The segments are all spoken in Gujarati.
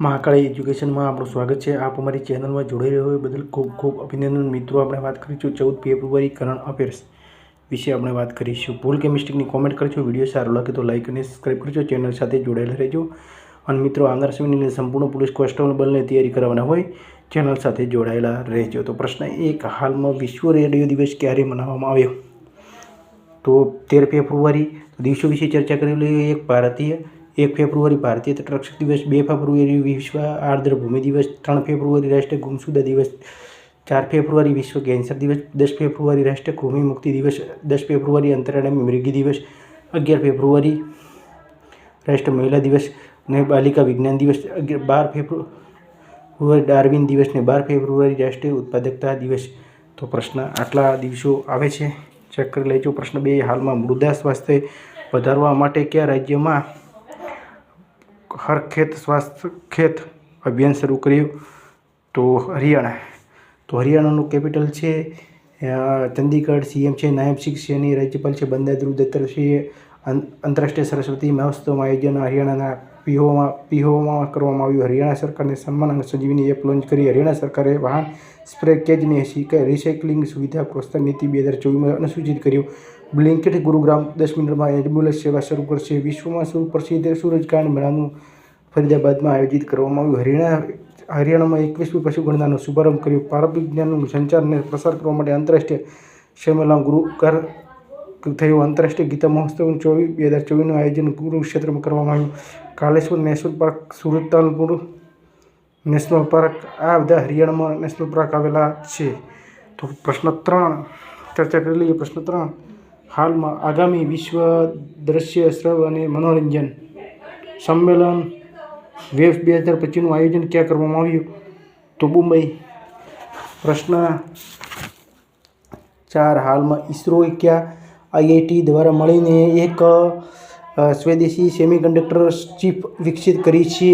મહાકાળી એજ્યુકેશનમાં આપણું સ્વાગત છે. આપ અમારી ચેનલમાં જોડાઈ રહ્યો હોય બદલ ખૂબ ખૂબ અભિનંદન. મિત્રો, આપણે વાત કરીશું ચૌદ ફેબ્રુઆરી કરંટ અફેર્સ વિશે આપણે વાત કરીશું. ભૂલ કે મિસ્ટેકની કોમેન્ટ કરજો, વીડિયો સારો લાગે તો લાઇક અને સબસ્ક્રાઈબ કરજો. ચેનલ સાથે જોડાયેલા રહેજો. અને મિત્રો આંગર સેમિનીની સંપૂર્ણ પોલીસ કોન્સ્ટેબલની તૈયારી કરવાના હોય, ચેનલ સાથે જોડાયેલા રહેજો. તો પ્રશ્ન એક, હાલમાં વિશ્વ રેડિયો દિવસ ક્યારે મનાવવામાં આવ્યો? તો તેર ફેબ્રુઆરી દિવસો વિશે ચર્ચા કરી લઈએ. એક ભારતીય એક ફેબ્રુઆરી ભારતીય તટરક્ષક દિવસ, બે ફેબ્રુઆરી વિશ્વ આર્દ્ર ભૂમિ દિવસ, ત્રણ ફેબ્રુઆરી રાષ્ટ્રીય ગુમસુદા દિવસ, ચાર ફેબ્રુઆરી વિશ્વ કેન્સર દિવસ, દસ ફેબ્રુઆરી રાષ્ટ્રીય કૃમિ મુક્તિ દિવસ, દસ ફેબ્રુઆરી આંતરરાષ્ટ્રીય મૃગી દિવસ, અગિયાર ફેબ્રુઆરી રાષ્ટ્રીય મહિલા દિવસ અને બાલિકા વિજ્ઞાન દિવસ, અગિયાર, બાર ફેબ્રુઆરી ડાર્વિન દિવસ ને બાર ફેબ્રુઆરી રાષ્ટ્રીય ઉત્પાદકતા દિવસ. તો પ્રશ્ન આટલા દિવસો આવે છે. ચેક કરી લેજો. પ્રશ્ન બે, હાલમાં મૃદા સ્વાસ્થ્ય વધારવા માટે કયા રાજ્યમાં હર ખેત સ્વાસ્થ્ય ખેત અભિયાન શરૂ કર્યું. તો હરિયાણા, તો હરિયાણાનું કેપિટલ છે ચંદીગઢ સીએમ છે, નાયબ શિક્ષણની રાજ્યપાલ છે બંદાદ્રુ દત્તર છે. આંત- આંતરરાષ્ટ્રીય સરસ્વતી મહોત્સવમાં આયોજન હરિયાણાના પીહોમાં પીહોમાં કરવામાં આવ્યું. હરિયાણા સરકારને સન્માન અને સંજીવની એપ લોન્ચ કરી. હરિયાણા સરકારે વાહન સ્પ્રે કેજની શીખે રિસાયકલિંગ સુવિધા પ્રોત્સાહન નીતિ બે હજાર ચોવીસમાં અનુસૂચિત કર્યું. બ્લિન્કેટ ગુરુગ્રામ દસ મિનિટમાં એમ્બ્યુલન્સ સેવા શરૂ કરશે. વિશ્વમાં સુપ્રસિદ્ધ સૂરજકાંડ મેળાનું ફરીદાબાદમાં આયોજિત કરવામાં આવ્યું. હરિયાણા, હરિયાણામાં એકવીસમી પશુગણનાનો શુભારંભ કર્યો. પારંપરિક જ્ઞાનનું સંચારને પ્રસાર કરવા માટે આંતરરાષ્ટ્રીય સંમેલન ગુરુ કર થયું. આંતરરાષ્ટ્રીય ગીતા મહોત્સવ ચોવીસ બે હજાર ચોવીસનું આયોજન કુરુક્ષેત્રમાં કરવામાં આવ્યું. Kaleshwar national park Sultanpur national park, આ બધા હરિયાણામાં નેશનલ પાર્ક આવેલા છે. તો પ્રશ્ન ત્રણ, ચર્ચા કરી લઈએ. પ્રશ્ન ત્રણ હાલમાં આગામી વિશ્વ દ્રશ્ય શ્રવ અને મનોરંજન સંમેલન વેફ બે હજાર પચીસનું આયોજન ક્યાં કરવામાં આવ્યું? તો મુંબઈ. પ્રશ્ન ચાર, હાલમાં ઇસરોએ ક્યાં આઈઆઈટી દ્વારા મળીને એક સ્વદેશી સેમિકન્ડક્ટર ચિપ વિકસિત કરી છે?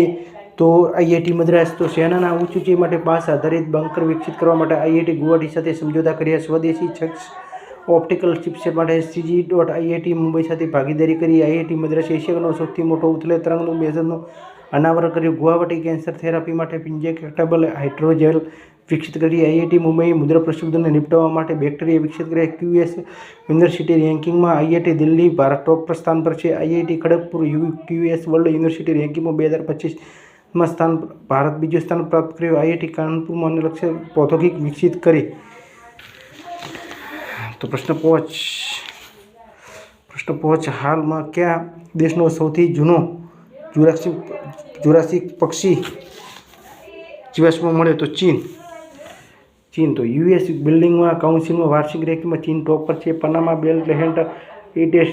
તો આઈઆઈટી મદ્રાસ તો સેનાના ઊંચાઈ માટે પાસ આધારિત બંકર વિકસિત કરવા માટે આઈઆઈટી ગુવાહાટી સાથે સમજોતા કર્યા. સ્વદેશી છક્ષ ઓપ્ટિકલ ચિપસેટ માટે સીજી ડોટ આઈઆઈટી મુંબઈ સાથે ભાગીદારી કરી આઈઆઈટી મદ્રાસ એશિયાનો સૌથી મોટો ઉથલે તરંગનું બેઝરનું અનાવરણ કર્યું. ગુવાહાટી કેન્સર થેરાપી માટે ઇન્જેક્ટેબલ હાઇડ્રોજેલ વિકસિત કરી આઈઆઈટી મુંબઈ મુદ્રા પ્રક્ષુબ્ધને નિપટાવવા માટે બેક્ટેરિયા વિકસિત કર્યા. ક્યુએસ યુનિવર્સિટી રેન્કિંગમાં આઈઆઈટી દિલ્હી ભારત ટોપ સ્થાન પર છે. આઈઆઈટી ખડગપુર યુ ક્યુએસ વર્લ્ડ યુનિવર્સિટી રેન્કિંગમાં બે હજાર પચીસમાં સ્થાન ભારત બીજું સ્થાન પ્રાપ્ત કર્યું. આઈઆઈટી કાનપુરમાં લક્ષ્ય પ્રૌદ્યોગિક વિકસિત કરી તો પ્રશ્ન પાંચ. પ્રશ્ન પાંચ. હાલમાં કયા દેશનો સૌથી જૂનો જુરાસિક જુરાસિક પક્ષી જીવાશ્મ મળે તો ચીન? ચીન તો યુએસ બિલ્ડિંગમાં, કાઉન્સિલમાં, વાર્ષિક રેન્કિંગમાં ચીન ટોપ પર છે. પનામા બેલ હેન્ડ ઇટેસ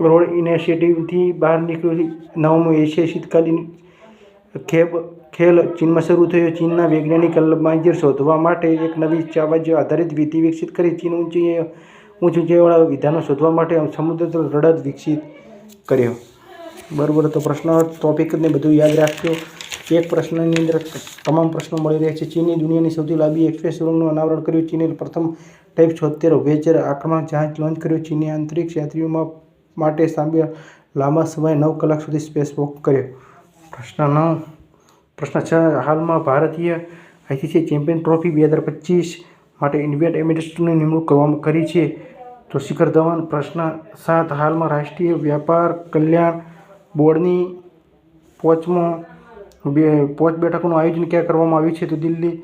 રોડ ઇનિશિયેટિવથી બહાર નીકળ્યું નવમો એશિયા શીતકાલીન ખેબ ખેલ ચીનમાં શરૂ થયો. ચીનના વૈજ્ઞાનિક અલ્માઇજર શોધવા માટે એક નવી ચાવજ આધારિત વિધિ વિકસિત કરી. ચીન ઊંચી ઊંચ ઊંચાઈવાળા વિધાનો શોધવા માટે સમુદ્ર રડત વિકસિત કર્યો. બરાબર, તો પ્રશ્ન ટોપિકને બધું યાદ રાખજો. એક પ્રશ્નની અંદર તમામ પ્રશ્નો મળી રહ્યા છે. ચીની દુનિયાની સૌથી લાંબી એક્સપ્રેસ સુરંગનું અનાવરણ કર્યું. ચીને પ્રથમ ટાઈપ છોતેર વેચર આક્રમણ જહાજ લોન્ચ કર્યું. ચીની આંતરિક યાત્રીઓમાં માટે સાંભળ્યા લાંબા સમય નવ કલાક સુધી સ્પેસ વોક કર્યો. પ્રશ્ન નવ. પ્રશ્ન છ, હાલમાં ભારતીય આઈસીસી ચેમ્પિયન ટ્રોફી બે હજાર પચીસ માટે ઇન્ડિયન એમ્બેસેડરની નિમણૂક કરવામાં કરી છે. તો શિખર ધવન, પ્રશ્ન સાત, હાલમાં રાષ્ટ્રીય વ્યાપાર કલ્યાણ બોર્ડની પોચમાં બે પોચ બેઠકનું આયોજન ક્યાં કરવામાં આવ્યું છે? તો દિલ્હી,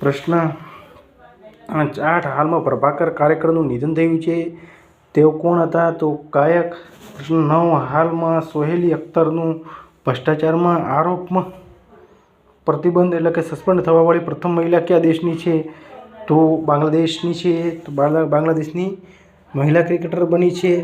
પ્રશ્ન આઠ, હાલમાં પ્રભાકર કાર્યકરનું નિધન થયું છે. તેઓ કોણ હતા? તો ગાયક, પ્રશ્ન નવ, હાલમાં સોહેલી અખ્તરનું ભ્રષ્ટાચારમાં આરોપમાં પ્રતિબંધ એટલે કે સસ્પેન્ડ થવાવાળી પ્રથમ મહિલા કયા દેશની છે? તો બાંગ્લાદેશની છે, તો બાંગ્લાદેશની મહિલા ક્રિકેટર બની છે.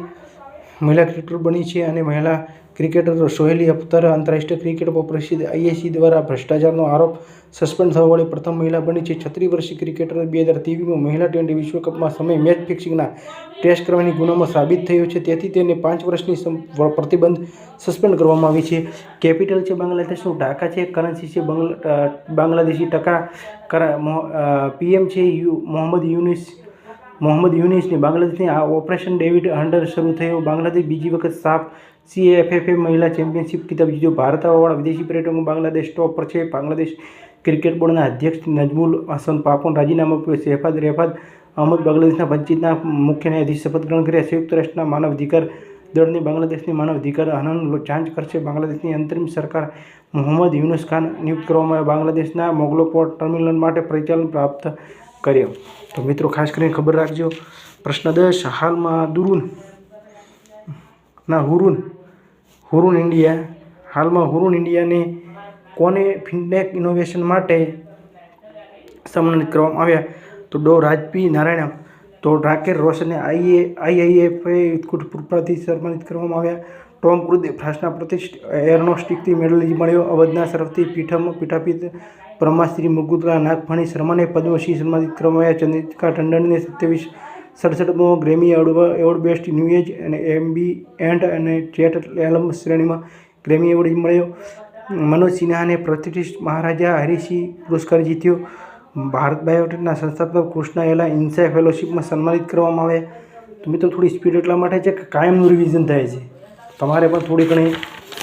મહિલા ક્રિકેટર બની છે અને મહિલા ક્રિકેટર સોહેલી અખ્તર આંતરરાષ્ટ્રીય ક્રિકેટ પર પ્રસિદ્ધ આઈએસી દ્વારા ભ્રષ્ટાચારનો આરોપ સસ્પેન્ડ થવા થવાવાળી પ્રથમ મહિલા બની છે. છત્રીસ વર્ષીય ક્રિકેટર બે હજાર ત્રેવીસમાં મહિલા ટ્વેન્ટી વિશ્વકપમાં સમય મેચ ફિક્સિંગના ટેસ્ટ કરવાની ગુનામાં સાબિત થયો છે. તેથી તેને પાંચ વર્ષની પ્રતિબંધ સસ્પેન્ડ કરવામાં આવી છે. કેપિટલ છે બાંગ્લાદેશનું ઢાકા છે, કરન્સી છે બાંગ્લાદેશી ટકા કરા પીએમ છે યુ, મોહમ્મદ યુનિસ મોહમ્મદ યુનિસની બાંગ્લાદેશની આ ઓપરેશન ડેવિડ હંડર શરૂ થયો. બાંગ્લાદેશ બીજી વખત સાફ સીએફએફએ મહિલા ચેમ્પિયનશિપ ખિતાબ જીત્યો. ભારત આવવાવાળા વિદેશી પર્યટકો બાંગ્લાદેશ ટોપ પર છે. બાંગ્લાદેશ ક્રિકેટ બોર્ડના અધ્યક્ષ નજમુલ હસન પાપોન રાજીનામું આપ્યું. શેફાદ રેફાદ અહમદ બાંગ્લાદેશના પંચાયતના મુખ્ય ન્યાયાધીશ શપથ ગ્રહણ કર્યા. સંયુક્ત રાષ્ટ્રના માનવ અધિકાર દળની બાંગ્લાદેશની માનવ અધિકાર હનન જાંચ કરશે. બાંગ્લાદેશની અંતરિમ સરકાર મોહમ્મદ યુનુસ ખાન નિયુક્ત કરવામાં આવ્યા. બાંગ્લાદેશના મોગલો પોર્ટ ટર્મિનલ માટે પરિચાલન પ્રાપ્ત કર્યો. તો મિત્રો, ખાસ કરીને ખબર રાખજો, પ્રશ્ન દસ, હાલમાં દુરુન, ના, હુરુન હુરુન ઇન્ડિયા, હાલમાં હુરુન ઇન્ડિયાને કોને ફિનટેક ઇનોવેશન માટે સન્માનિત કરવામાં આવ્યા? તો ડો રાજપી નારાયણ, તો રાકેર રોશનને આઈએ, આઈઆઈએફએ ઉત્કૃષ્ટ પુરસ્કારથી સન્માનિત કરવામાં આવ્યા. ટોમ ક્રુઝે ફ્રાન્સના પ્રતિષ્ઠિત એરોનોસ્ટિકથી મેડલ મળ્યો. અવધના તરફથી પીઠમ પીઠાપીઠ બ્રહ્માશ્રી મુગુદલા નાગફણી, શર્માને પદ્મશ્રી સન્માનિત કરવામાં ચંદ્રિકા ટંડનને સત્યાવીસ સડસઠમો Grammy award award best new age અને એમબી એન્ડ અને ચેટ એલમ શ્રેણીમાં ગ્રેમી એવોર્ડ મળ્યો. મનોજ સિન્હાને પ્રતિષ્ઠિત મહારાજા હરિસિંહ પુરસ્કાર જીત્યો. ભારત બાયોટેકના સંસ્થાપક કૃષ્ણા એલા ઇન્સાય ફેલોશિપમાં સન્માનિત કરવામાં આવ્યા. તો થોડી સ્પીડ એટલા માટે છે કે કાયમનું રિવિઝન થાય છે. તમારે પણ થોડી ઘણી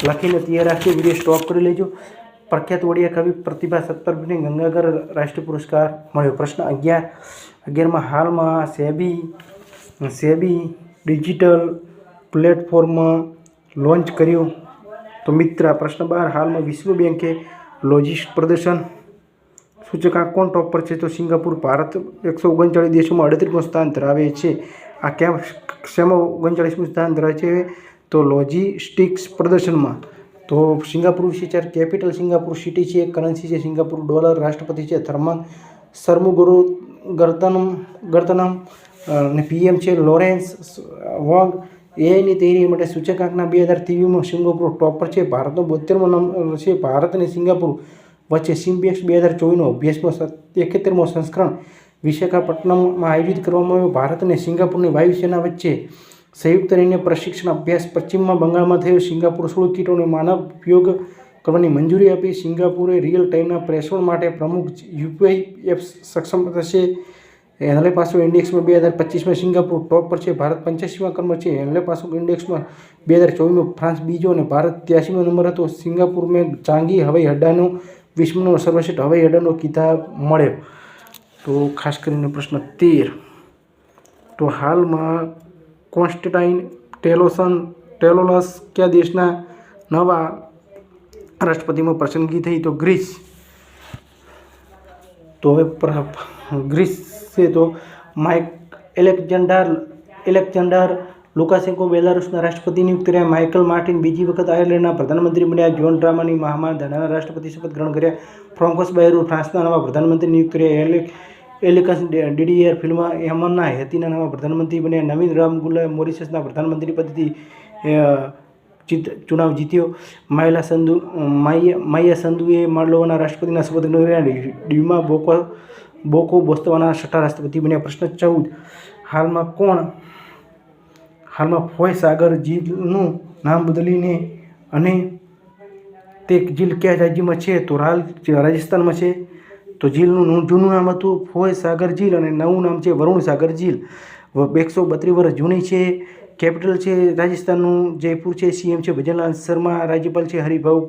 લખીને તૈયાર રાખજો, વીડિયો સ્ટોપ કરી લેજો. પ્રખ્યાત ઓડિયા કવિ પ્રતિભા સત્તરને ગંગાધર રાષ્ટ્રીય પુરસ્કાર મળ્યો. પ્રશ્ન અગિયાર. અગિયારમાં હાલમાં SEBI SEBI digital platform launch કર્યું. તો મિત્ર, પ્રશ્ન બાર. હાલમાં વિશ્વ બેંકે લોજિસ્ટ પ્રદર્શન સૂચકાંક કોણ ટોપ પર છે? તો સિંગાપુર, ભારત એકસો ઓગણચાળીસ દેશોમાં અડત્રીસમું સ્થાન ધરાવે છે. આ ક્યાં શેમાં ઓગણચાળીસમું સ્થાન ધરાવે છે? તો લોજિસ્ટિક્સ પ્રદર્શનમાં તો સિંગાપુર વિશે ચાર કેપિટલ સિંગાપુર સિટી છે, કરન્સી છે, સિંગાપુર ડોલર રાષ્ટ્રપતિ છે થર્મન સરમુગુરુ ગર્તનમ ગર્તનમ અને પીએમ છે, લોરેન્સ વોંગ, એઆઈની તૈયારી માટે સૂચકાંકના બે હજાર ત્રેવીસમાં સિંગાપુર ટોપ પર છે, ભારતનો બોતેરમો નંબર છે, ભારત અને સિંગાપુર વચ્ચે સિમ્બેક્સ બે હજાર ચોવીસનો અભ્યાસમાં એકોતેરમો સંસ્કરણ વિશાખાપટ્ટનમમાં આયોજિત કરવામાં આવ્યો. ભારત અને સિંગાપુરની વાયુસેના વચ્ચે સંયુક્ત રહીને પ્રશિક્ષણ અભ્યાસ પશ્ચિમમાં બંગાળમાં થયો. સિંગાપુર સોળ કીટોનો માનવ ઉપયોગ કરવાની મંજૂરી આપી. સિંગાપુરે રિયલ ટાઈમના પ્રેષણ માટે પ્રમુખ યુપીઆઈ એપ સક્ષમ થશે. હેનલે પાસો ઇન્ડેક્સમાં બે હજાર પચીસમાં સિંગાપુર ટોપ પર છે. ભારત પંચ્યાસીમાં ક્રમ છે. હેનલે પાસો ઇન્ડેક્સમાં બે હજાર ચોવીસમાં ફ્રાન્સ બીજો અને ભારત ત્યાસીમો નંબર હતો. સિંગાપુર મેં ચાંગી હવાઈ અડ્ડાનો, વિશ્વનો સર્વશ્રેષ્ઠ હવાઈ અડ્ડાનો કિતાબ મળ્યો. તો ખાસ કરીને પ્રશ્ન તેર. તો હાલમાં કોન્સ્ટટાઇન ટેલોસન ટેલોલસ કયા દેશના નવા રાષ્ટ્રપતિમાં પસંદગી થઈ? તો ગ્રીસ. તો હવે ગ્રીસ છે તો માઇક એલેક્ઝાન્ડર એલેક્ઝાન્ડર લુકાસેન્કો બેલારુસના રાષ્ટ્રપતિ નિયુક્ત કર્યા માઇકલ માર્ટિન બીજી વખત આયર્લેન્ડના પ્રધાનમંત્રી બન્યા. જોન ડ્રામાની મહામાન ધાનાના રાષ્ટ્રપતિ શપથ ગ્રહણ કર્યા. ફ્રોન્કોસ બાયરુ ફ્રાન્સના નવા પ્રધાનમંત્રી નિયુક્ત રહ્યા. એલેક એલિકન્સ ડીડીઆર ફિલ્મ યમનના હેતીના નવા પ્રધાનમંત્રી બન્યા. નવીન રામગુલા મોરિશસના પ્રધાનમંત્રી પદથી જીત, ચુનાવ જીત્યો. માયલા સંધુ માયા માયા સંધુએ માલ્ડોવાના રાષ્ટ્રપતિના શપથ ગ્રહણ ડીમા બોકો બોકો બોસ્તવાના છઠ્ઠા રાષ્ટ્રપતિ બન્યા. પ્રશ્ન ચૌદ, હાલમાં કોણ, હાલમાં ફોય સાગર જીલનું નામ બદલીને અને તે જીલ કયા રાજ્યમાં છે? તો રાલ રાજસ્થાનમાં છે. તો ઝીલનું જૂનું નામ હતું ફોય સાગર ઝીલ અને નવું નામ છે વરુણ સાગર ઝીલ. એકસો બત્રીસ વર્ષ જૂની છે. કેપિટલ છે રાજસ્થાનનું, જયપુર છે, સીએમ છે ભજનલાલ શર્મા, રાજ્યપાલ છે હરિભાઉ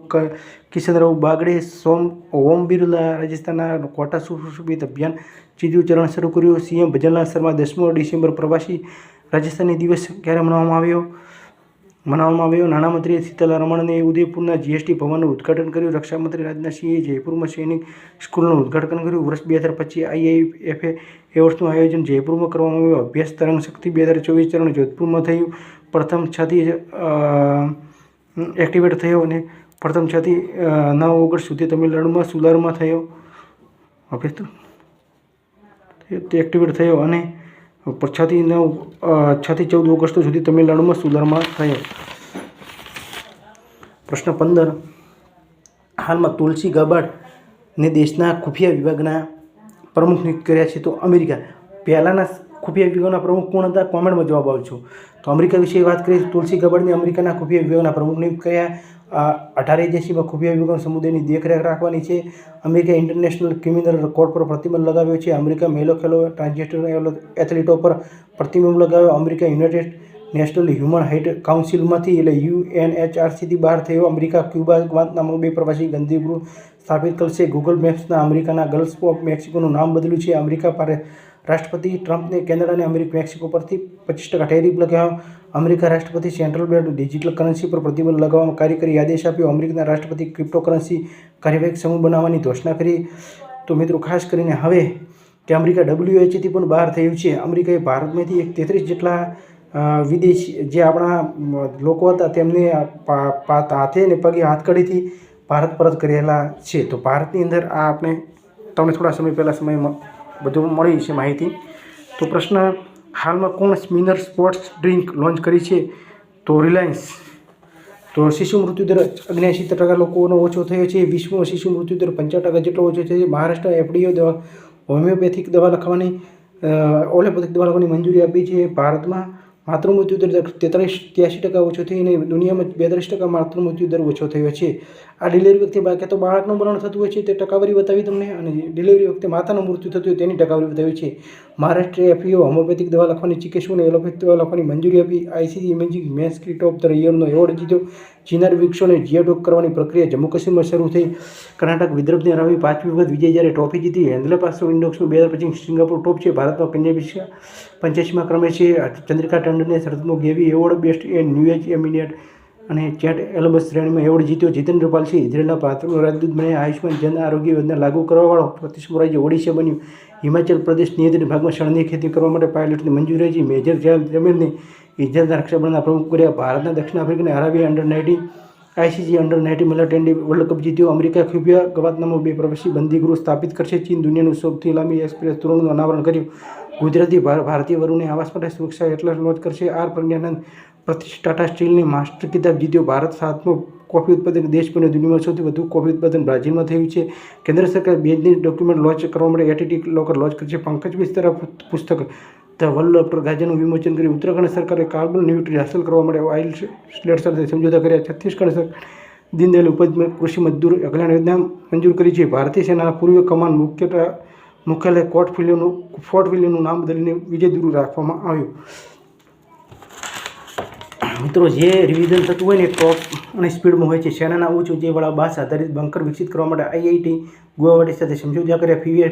કિશનરાવ બાગડે, સોમ ઓમ બિરલા રાજસ્થાનના કોટા સુશોભિત અભિયાન ત્રીજું ચરણ શરૂ કર્યું. સીએમ ભજનલાલ શર્મા દસમો ડિસેમ્બર પ્રવાસી રાજસ્થાની દિવસ ક્યારે મનાવવામાં આવ્યો? મનાવવામાં આવ્યો. નાણામંત્રી સીતારમણને ઉદયપુરના જીએસટી ભવનનું ઉદ્ઘાટન કર્યું. રક્ષામંત્રી રાજનાથસિંહે જયપુરમાં સૈનિક સ્કૂલનું ઉદ્ઘાટન કર્યું. વર્ષ બે હજાર પચીસ આઈઆઈએફએ એવોર્ડ્સનું આયોજન જયપુરમાં કરવામાં આવ્યું. અભ્યાસ તરંગ શક્તિ બે હજાર ચોવીસ ચરણ જોધપુરમાં થયું. પ્રથમ છથી એક્ટિવેટ થયો અને પ્રથમ છથી નવ ઓગસ્ટ સુધી તમિલનાડુમાં સુલારમાં થયો. અભ્યાસ તે એક્ટિવેટ થયો અને છથી નવ છથી ચૌદ ઓગસ્ટ સુધી તમિલનાડુમાં સુધારમાં થયો. પ્રશ્ન પંદર. હાલમાં તુલસી ગાબાડને દેશના ખુફિયા વિભાગના પ્રમુખ નિયુક્ત કર્યા છે. તો અમેરિકા, પહેલાંના ખુફિયા વિભાગના પ્રમુખ કોણ હતા? કોમેન્ટમાં જવાબ આપજો. તો અમેરિકા વિશે વાત કરીએ તુલસી ગબડને અમેરિકાના ખુફિયા વિભાગના પ્રમુખ નિયુક્ત કર્યા. અઢાર એજન્સીમાં ખુફિયા વિભાગ સમુદાયની દેખરેખ રાખવાની છે. અમેરિકા ઇન્ટરનેશનલ ક્રિમિનલ કોર્ટ પર પ્રતિબંધ લગાવ્યો છે. અમેરિકા મેલો ખેલો ટ્રાન્સજેન્ડર એથ્લીટો પર પ્રતિબંધ લગાવ્યો. અમેરિકા યુનાઇટેડ નેશનલ હ્યુમન હાઇટ કાઉન્સિલમાંથી એટલે યુએનએચઆરસીથી બહાર થયો. અમેરિકા ક્યુબા ગ્વાન્તાનામો બે પ્રવાસી ગંદીગૃહ સ્થાપિત કરશે. ગૂગલ મેપ્સના અમેરિકાના ગલ્ફ ઓફ મેક્સિકોનું નામ બદલ્યું છે. અમેરિકા પર રાષ્ટ્રપતિ ટ્રમ્પને કેનેડા અને અમેરિકા મેક્સિકો પરથી પચીસ ટકા ટેરિફ લગાવ્યા અમેરિકા રાષ્ટ્રપતિ સેન્ટ્રલ બેન્ક ડિજિટલ કરન્સી પર પ્રતિબંધ લગાવવામાં કાર્યકારી આદેશ આપ્યો. અમેરિકાના રાષ્ટ્રપતિ ક્રિપ્ટોકરન્સી કાર્યવાહી સમૂહ બનાવવાની ઘોષણા કરી. તો મિત્રો, ખાસ કરીને હવે કે અમેરિકા ડબલ્યુએચથી પણ બહાર થયું છે. અમેરિકાએ ભારતમાંથી એક તેત્રીસ જેટલા વિદેશી જે આપણા લોકો હતા તેમને હાથે ને પગે હાથકડીથી ભારત પરત કરેલા છે. તો ભારતની અંદર આ આપણે તમને થોડા સમય પહેલાં સમયમાં બધું મળી છે માહિતી. તો પ્રશ્ન હાલમાં કોણ સ્મિનર સ્પોર્ટ્સ ડ્રિંક લોન્ચ કરી છે? તો રિલાયન્સ. તો શિશુ મૃત્યુદર અગ્યાસી ટકા લોકોનો ઓછો થયો છે. વિશ્વમાં શિશુ મૃત્યુદર પંચાવન ટકા જેટલો ઓછો થયો છે. મહારાષ્ટ્ર એફડીઓ દવા, હોમિયોપેથિક દવા લખવાની ઓલોપેથિક દવા લખવાની મંજૂરી આપી છે. ભારતમાં માતૃ મૃત્યુદર તેતાલીસ ત્યાસી ટકા ઓછો થઈ અને દુનિયામાં બેતાલીસ ટકા માતૃ મૃત્યુદર ઓછો થયો છે. આ ડિલિવરી વખતે બાકી તો બાળકનું મરણ થતું હોય છે, તે ટકાવારી બતાવી તમને અને ડિલિવરી વખતે માતાનું મૃત્યુ થતું હોય તેની ટકાવારી બતાવી છે. મહારાષ્ટ્ર એફીઓ હોમિયોપેથિક દવા લખવાની ચિકિત્સકોને એલોપેથિક દવા લખવાની મંજૂરી આપી. આઈસીસી ઇમેજિંગ મેસ કિટ ઓફ ધ યરનો એવોર્ડ જીત્યો. જીનાર વૃક્ષોને જીઓડોક કરવાની પ્રક્રિયા જમ્મુ કાશ્મીરમાં શરૂ થઈ. કર્ણાટક વિદર્ભને હરાવી પાંચમી વખત વિજય જ્યારે ટ્રોફી જીતી. હેન્ડલે પાસો ઇન્ડોક્સનું બે હજાર પચીસ સિંગાપુર ટોપ છે. ભારતમાં પંજાબી પંચ્યાસીમાં ક્રમે છે. ચંદ્રિકા ટંડને શરદનો ગેવી award, best and new age ambient અને ચેટ એલબસ શ્રેણીમાં એવોર્ડ જીત્યો. જીતેન્દ્ર પાલ છે. ઇઝરાયેલના પાત્રનું રાજદૂત બન્યા. આયુષ્માન જન આરોગ્ય યોજના લાગુ કરવાવાળો પ્રતિષ્ઠ રાજ્ય ઓડિશા બન્યું. હિમાચલ પ્રદેશ નિયંત્રિત ભાગમાં શણની ખેતી કરવા માટે પાયલટની મંજૂરી છે મેજર જેલ જમીનને ઇજ્જતના રક્ષાબંધનના પ્રમુખ કર્યા. ભારતના દક્ષિણ આફ્રિકાને હરાવી under nineteen ICC under nineteen મહિલા ટેન્ડી વર્લ્ડ કપ જીત્યો. અમેરિકા ક્યુબિયા ગવાતનામો બે પ્રવાસી બંદીગૃહ સ્થાપિત કરશે. ચીન દુનિયાનું સૌથી લાંબી એક્સપ્રેસ તુરંગનું અનાવરણ કર્યું. ગુજરાતી ભાર- ભારતીય વરુને આવાસ માટે સુરક્ષા એટલા લોન્ચ કરશે. આર પ્રજ્ઞાનંદ પ્રતિષ્ઠિત ટાટા સ્ટીલની માસ્ટર કિતાબ જીત્યો ભારત સાતમો કોફી ઉત્પાદક દેશ બન્યો. દુનિયામાં સૌથી વધુ કોફી ઉત્પાદન બ્રાઝિલમાં થયું છે. કેન્દ્ર સરકાર બેજની ડોક્યુમેન્ટ લોન્ચ કરવા માટે એટીટી લોકર લોન્ચ કરશે. પંકજ મિશ્રા પુસ્તક ધ વર્લ્ડ ડોક્ટર ગાજાનું વિમોચન કર્યું. ઉત્તરાખંડ સરકારે કાર્બન ન્યુટ્રી હાંસલ કરવા માટે ઓઇલ સ્લેટ સાથે સમજૂતા કર્યા. છત્તીસગઢ સરકાર દીનદયાલ ઉપજ કૃષિ મજદૂર કલ્યાણ યોજના મંજૂર કરી છે. ભારતીય સેનાના પૂર્વ કમાન મુખ્ય મુખ્યાલય કોર્ટ ફિલિયનું ફોર્ટ વિલિયમનું નામ બદલીને વિજય દુરુ રાખવામાં આવ્યું. મિત્રો, જે રિવિઝન થતું હોય ને ટોપ અને સ્પીડમાં હોય છે. સેનાના ઉચ્ચ ઊંચાઈવાળા બાસ આધારિત બંકર વિકસિત કરવા માટે આઈઆઈટી ગુવાહાટી સાથે સમજૂતા કર્યા ફીવી